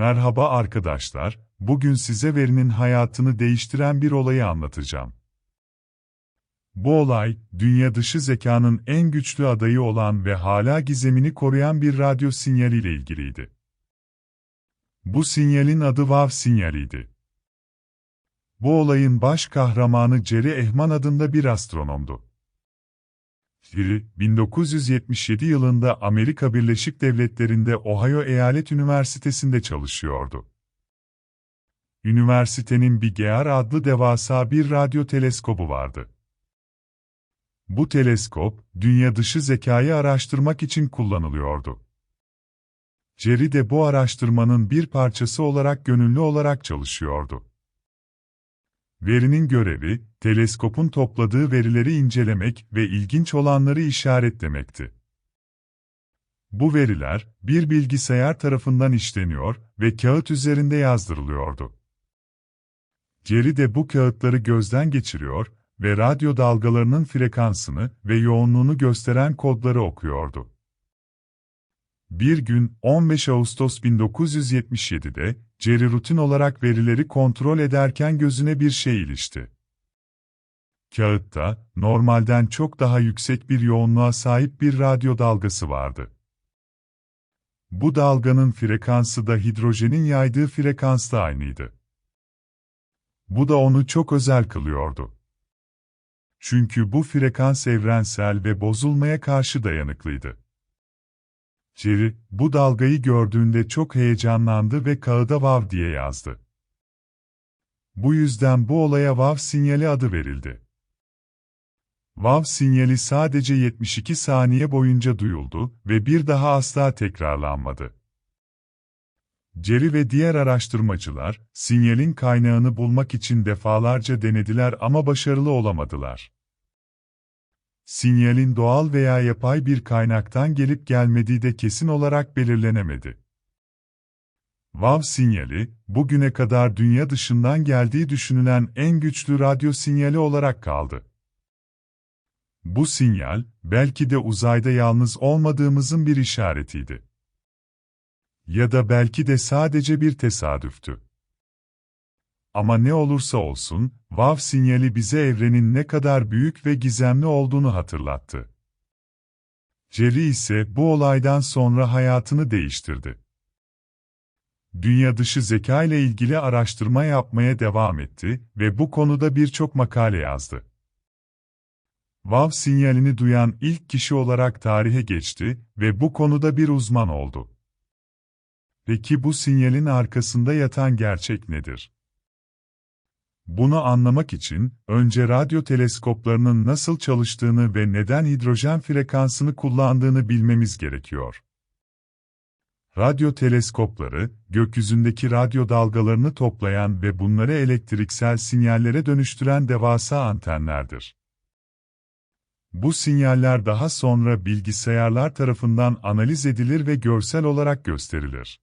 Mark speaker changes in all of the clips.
Speaker 1: Merhaba arkadaşlar, bugün size verinin hayatını değiştiren bir olayı anlatacağım. Bu olay, dünya dışı zekanın en güçlü adayı olan ve hala gizemini koruyan bir radyo sinyaliyle ilgiliydi. Bu sinyalin adı VAV sinyaliydi. Bu olayın baş kahramanı Jerry Ehman adında bir astronomdu. Jerry, 1977 yılında Amerika Birleşik Devletleri'nde Ohio Eyalet Üniversitesi'nde çalışıyordu. Üniversitenin BGR adlı devasa bir radyo teleskobu vardı. Bu teleskop, dünya dışı zekayı araştırmak için kullanılıyordu. Jerry de bu araştırmanın bir parçası olarak gönüllü olarak çalışıyordu. Verinin görevi, teleskopun topladığı verileri incelemek ve ilginç olanları işaretlemekti. Bu veriler, bir bilgisayar tarafından işleniyor ve kağıt üzerinde yazdırılıyordu. Jerry de bu kağıtları gözden geçiriyor ve radyo dalgalarının frekansını ve yoğunluğunu gösteren kodları okuyordu. Bir gün 15 Ağustos 1977'de Jerry rutin olarak verileri kontrol ederken gözüne bir şey ilişti. Kağıtta, normalden çok daha yüksek bir yoğunluğa sahip bir radyo dalgası vardı. Bu dalganın frekansı da hidrojenin yaydığı frekansla aynıydı. Bu da onu çok özel kılıyordu. Çünkü bu frekans evrensel ve bozulmaya karşı dayanıklıydı. Jerry, bu dalgayı gördüğünde çok heyecanlandı ve kağıda VAV diye yazdı. Bu yüzden bu olaya VAV sinyali adı verildi. VAV sinyali sadece 72 saniye boyunca duyuldu ve bir daha asla tekrarlanmadı. Jerry ve diğer araştırmacılar, sinyalin kaynağını bulmak için defalarca denediler ama başarılı olamadılar. Sinyalin doğal veya yapay bir kaynaktan gelip gelmediği de kesin olarak belirlenemedi. VAV sinyali, bugüne kadar dünya dışından geldiği düşünülen en güçlü radyo sinyali olarak kaldı. Bu sinyal, belki de uzayda yalnız olmadığımızın bir işaretiydi. Ya da belki de sadece bir tesadüftü. Ama ne olursa olsun, VAV sinyali bize evrenin ne kadar büyük ve gizemli olduğunu hatırlattı. Jerry ise bu olaydan sonra hayatını değiştirdi. Dünya dışı zeka ile ilgili araştırma yapmaya devam etti ve bu konuda birçok makale yazdı. VAV sinyalini duyan ilk kişi olarak tarihe geçti ve bu konuda bir uzman oldu. Peki bu sinyalin arkasında yatan gerçek nedir? Bunu anlamak için, önce radyo teleskoplarının nasıl çalıştığını ve neden hidrojen frekansını kullandığını bilmemiz gerekiyor. Radyo teleskopları, gökyüzündeki radyo dalgalarını toplayan ve bunları elektriksel sinyallere dönüştüren devasa antenlerdir. Bu sinyaller daha sonra bilgisayarlar tarafından analiz edilir ve görsel olarak gösterilir.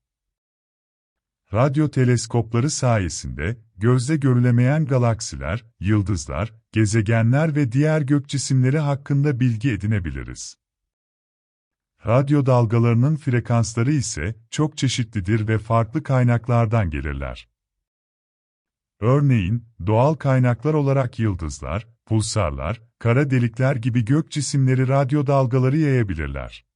Speaker 1: Radyo teleskopları sayesinde, gözle görülemeyen galaksiler, yıldızlar, gezegenler ve diğer gök cisimleri hakkında bilgi edinebiliriz. Radyo dalgalarının frekansları ise çok çeşitlidir ve farklı kaynaklardan gelirler. Örneğin, doğal kaynaklar olarak yıldızlar, pulsarlar, kara delikler gibi gök cisimleri radyo dalgaları yayabilirler.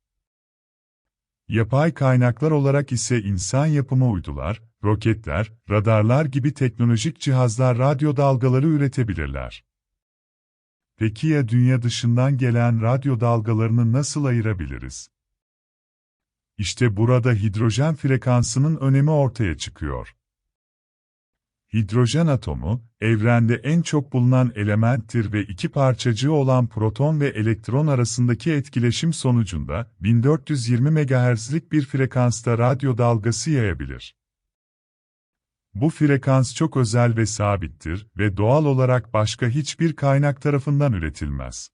Speaker 1: Yapay kaynaklar olarak ise insan yapımı uydular, roketler, radarlar gibi teknolojik cihazlar radyo dalgaları üretebilirler. Peki ya dünya dışından gelen radyo dalgalarını nasıl ayırabiliriz? İşte burada hidrojen frekansının önemi ortaya çıkıyor. Hidrojen atomu, evrende en çok bulunan elementtir ve iki parçacığı olan proton ve elektron arasındaki etkileşim sonucunda 1420 MHz'lik bir frekansta radyo dalgası yayabilir. Bu frekans çok özel ve sabittir ve doğal olarak başka hiçbir kaynak tarafından üretilmez.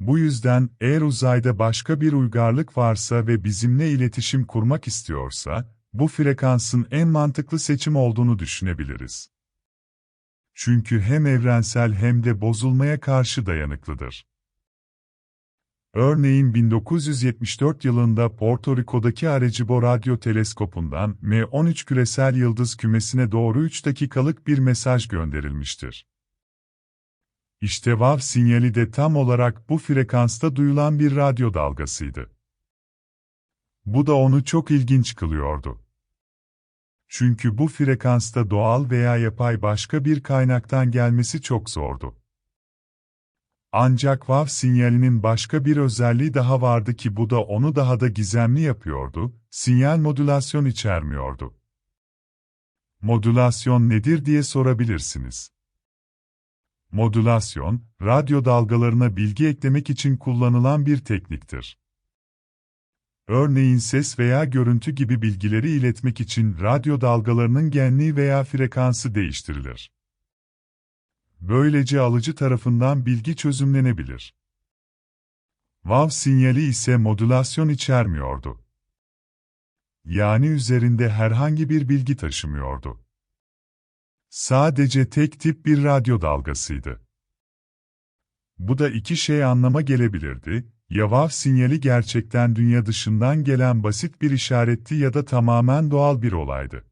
Speaker 1: Bu yüzden eğer uzayda başka bir uygarlık varsa ve bizimle iletişim kurmak istiyorsa, bu frekansın en mantıklı seçim olduğunu düşünebiliriz. Çünkü hem evrensel hem de bozulmaya karşı dayanıklıdır. Örneğin 1974 yılında Porto Rico'daki Arecibo radyo teleskopundan M13 küresel yıldız kümesine doğru 3 dakikalık bir mesaj gönderilmiştir. İşte WAV sinyali de tam olarak bu frekansta duyulan bir radyo dalgasıydı. Bu da onu çok ilginç kılıyordu. Çünkü bu frekansta doğal veya yapay başka bir kaynaktan gelmesi çok zordu. Ancak WAV sinyalinin başka bir özelliği daha vardı ki bu da onu daha da gizemli yapıyordu, sinyal modülasyon içermiyordu. Modülasyon nedir diye sorabilirsiniz. Modülasyon, radyo dalgalarına bilgi eklemek için kullanılan bir tekniktir. Örneğin ses veya görüntü gibi bilgileri iletmek için radyo dalgalarının genliği veya frekansı değiştirilir. Böylece alıcı tarafından bilgi çözümlenebilir. WAV sinyali ise modülasyon içermiyordu. Yani üzerinde herhangi bir bilgi taşımıyordu. Sadece tek tip bir radyo dalgasıydı. Bu da iki şey anlama gelebilirdi, ya WAV sinyali gerçekten dünya dışından gelen basit bir işaretti ya da tamamen doğal bir olaydı.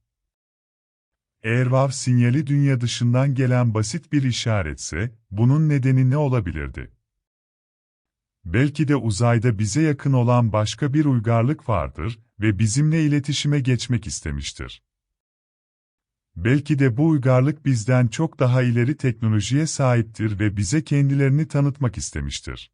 Speaker 1: Eğer WAV sinyali dünya dışından gelen basit bir işaretse, bunun nedeni ne olabilirdi? Belki de uzayda bize yakın olan başka bir uygarlık vardır ve bizimle iletişime geçmek istemiştir. Belki de bu uygarlık bizden çok daha ileri teknolojiye sahiptir ve bize kendilerini tanıtmak istemiştir.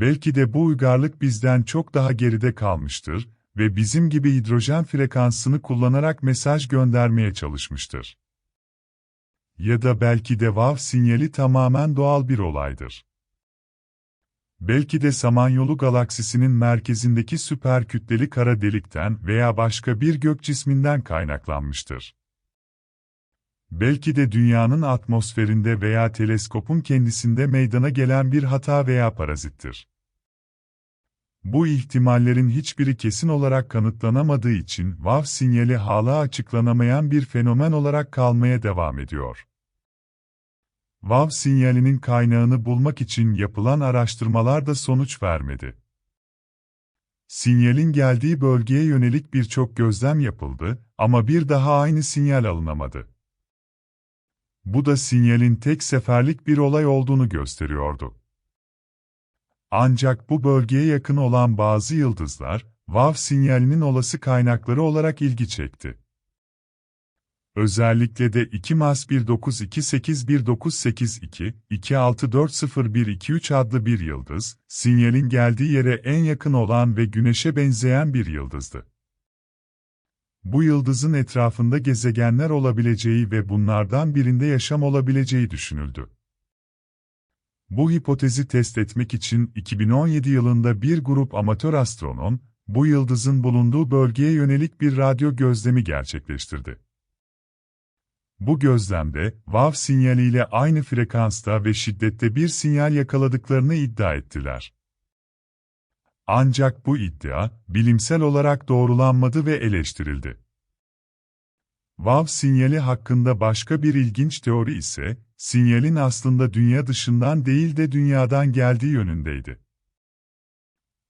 Speaker 1: Belki de bu uygarlık bizden çok daha geride kalmıştır ve bizim gibi hidrojen frekansını kullanarak mesaj göndermeye çalışmıştır. Ya da belki de WAV sinyali tamamen doğal bir olaydır. Belki de Samanyolu galaksisinin merkezindeki süper kütleli kara delikten veya başka bir gök cisminden kaynaklanmıştır. Belki de dünyanın atmosferinde veya teleskopun kendisinde meydana gelen bir hata veya parazittir. Bu ihtimallerin hiçbiri kesin olarak kanıtlanamadığı için WAV sinyali hala açıklanamayan bir fenomen olarak kalmaya devam ediyor. WAV sinyalinin kaynağını bulmak için yapılan araştırmalar da sonuç vermedi. Sinyalin geldiği bölgeye yönelik birçok gözlem yapıldı ama bir daha aynı sinyal alınamadı. Bu da sinyalin tek seferlik bir olay olduğunu gösteriyordu. Ancak bu bölgeye yakın olan bazı yıldızlar, WAV sinyalinin olası kaynakları olarak ilgi çekti. Özellikle de 2 Mas 19281982, 26400123 adlı bir yıldız, sinyalin geldiği yere en yakın olan ve Güneş'e benzeyen bir yıldızdı. Bu yıldızın etrafında gezegenler olabileceği ve bunlardan birinde yaşam olabileceği düşünüldü. Bu hipotezi test etmek için 2017 yılında bir grup amatör astronom, bu yıldızın bulunduğu bölgeye yönelik bir radyo gözlemi gerçekleştirdi. Bu gözlemde, WAV sinyaliyle aynı frekansta ve şiddette bir sinyal yakaladıklarını iddia ettiler. Ancak bu iddia, bilimsel olarak doğrulanmadı ve eleştirildi. WAV sinyali hakkında başka bir ilginç teori ise, sinyalin aslında dünya dışından değil de dünyadan geldiği yönündeydi.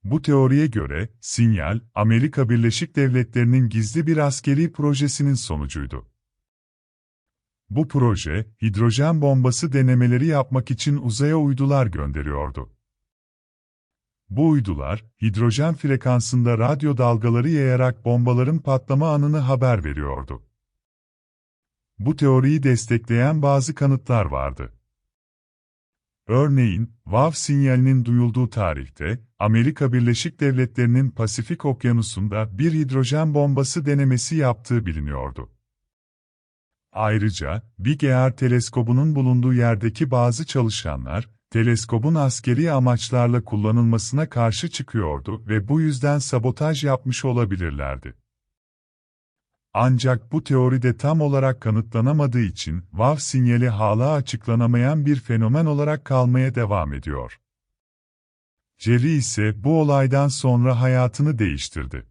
Speaker 1: Bu teoriye göre, sinyal, Amerika Birleşik Devletleri'nin gizli bir askeri projesinin sonucuydu. Bu proje, hidrojen bombası denemeleri yapmak için uzaya uydular gönderiyordu. Bu uydular, hidrojen frekansında radyo dalgaları yayarak bombaların patlama anını haber veriyordu. Bu teoriyi destekleyen bazı kanıtlar vardı. Örneğin, WAV sinyalinin duyulduğu tarihte, Amerika Birleşik Devletleri'nin Pasifik Okyanusu'nda bir hidrojen bombası denemesi yaptığı biliniyordu. Ayrıca, Big Air teleskobunun bulunduğu yerdeki bazı çalışanlar, teleskobun askeri amaçlarla kullanılmasına karşı çıkıyordu ve bu yüzden sabotaj yapmış olabilirlerdi. Ancak bu teoride tam olarak kanıtlanamadığı için WAV sinyali hala açıklanamayan bir fenomen olarak kalmaya devam ediyor. Jerry ise bu olaydan sonra hayatını değiştirdi.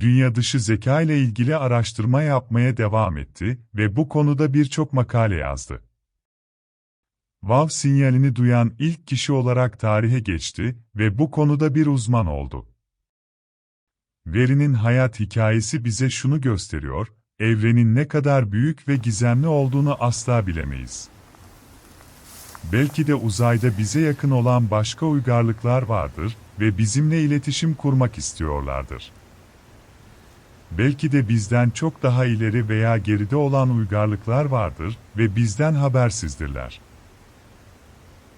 Speaker 1: Dünya dışı zeka ile ilgili araştırma yapmaya devam etti ve bu konuda birçok makale yazdı. Vav sinyalini duyan ilk kişi olarak tarihe geçti ve bu konuda bir uzman oldu. Verinin hayat hikayesi bize şunu gösteriyor, evrenin ne kadar büyük ve gizemli olduğunu asla bilemeyiz. Belki de uzayda bize yakın olan başka uygarlıklar vardır ve bizimle iletişim kurmak istiyorlardır. Belki de bizden çok daha ileri veya geride olan uygarlıklar vardır ve bizden habersizdirler.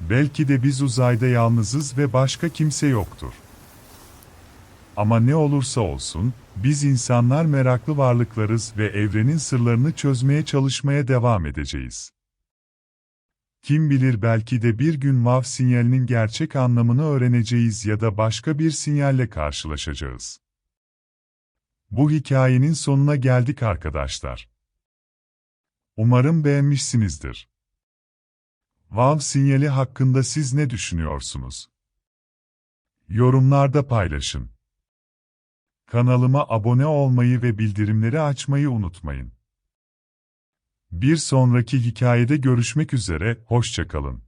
Speaker 1: Belki de biz uzayda yalnızız ve başka kimse yoktur. Ama ne olursa olsun, biz insanlar meraklı varlıklarız ve evrenin sırlarını çözmeye çalışmaya devam edeceğiz. Kim bilir belki de bir gün MAV sinyalinin gerçek anlamını öğreneceğiz ya da başka bir sinyalle karşılaşacağız. Bu hikayenin sonuna geldik arkadaşlar. Umarım beğenmişsinizdir. Vav sinyali hakkında siz ne düşünüyorsunuz? Yorumlarda paylaşın. Kanalıma abone olmayı ve bildirimleri açmayı unutmayın. Bir sonraki hikayede görüşmek üzere, hoşçakalın.